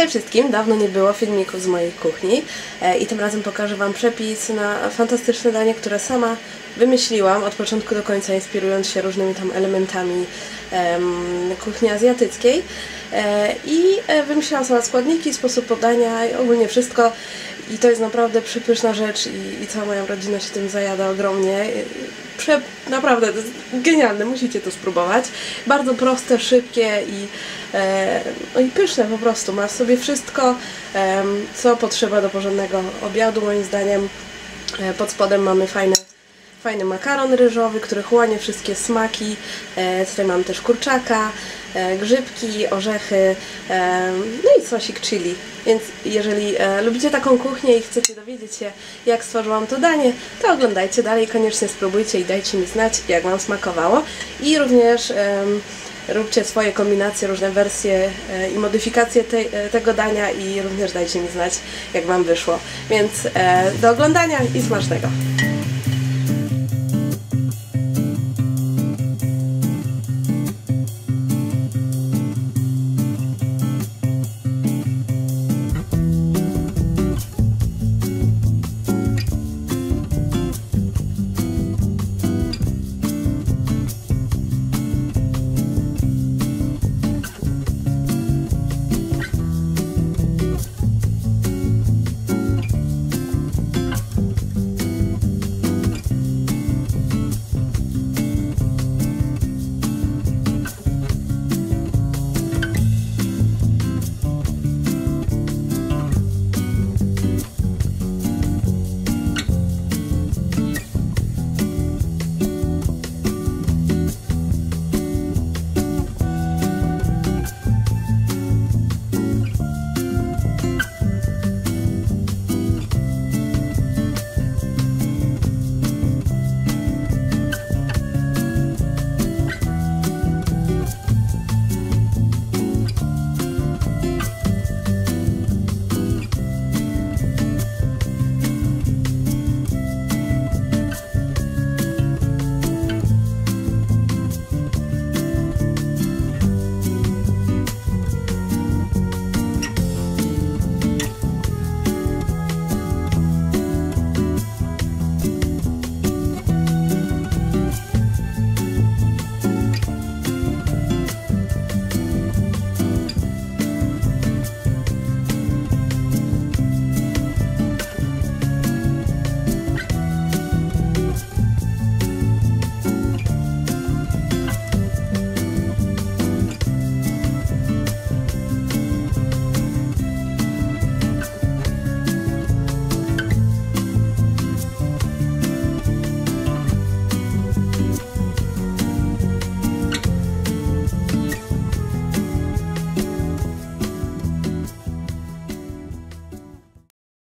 Hej wszystkim, dawno nie było filmików z mojej kuchni e, i tym razem pokażę Wam przepis na fantastyczne danie, które sama wymyśliłam od początku do końca, inspirując się różnymi tam elementami em, kuchni azjatyckiej. E, I e, wymyśliłam sama składniki, sposób podania i ogólnie wszystko. I to jest naprawdę przepyszna rzecz i, i cała moja rodzina się tym zajada ogromnie. Prze, naprawdę, to jest genialne, musicie to spróbować. Bardzo proste, szybkie i, e, no i pyszne po prostu. Ma w sobie wszystko, e, co potrzeba do porządnego obiadu, moim zdaniem. E, pod spodem mamy fajne fajny makaron ryżowy, który chłonie wszystkie smaki. E, tutaj mam też kurczaka, grzybki, orzechy, e, no i sosik chili. Więc jeżeli e, lubicie taką kuchnię i chcecie dowiedzieć się, jak stworzyłam to danie, to oglądajcie dalej, koniecznie spróbujcie i dajcie mi znać, jak Wam smakowało. I również róbcie swoje kombinacje, różne wersje e, i modyfikacje te, e, tego dania i również dajcie mi znać, jak Wam wyszło. Więc e, do oglądania i smacznego!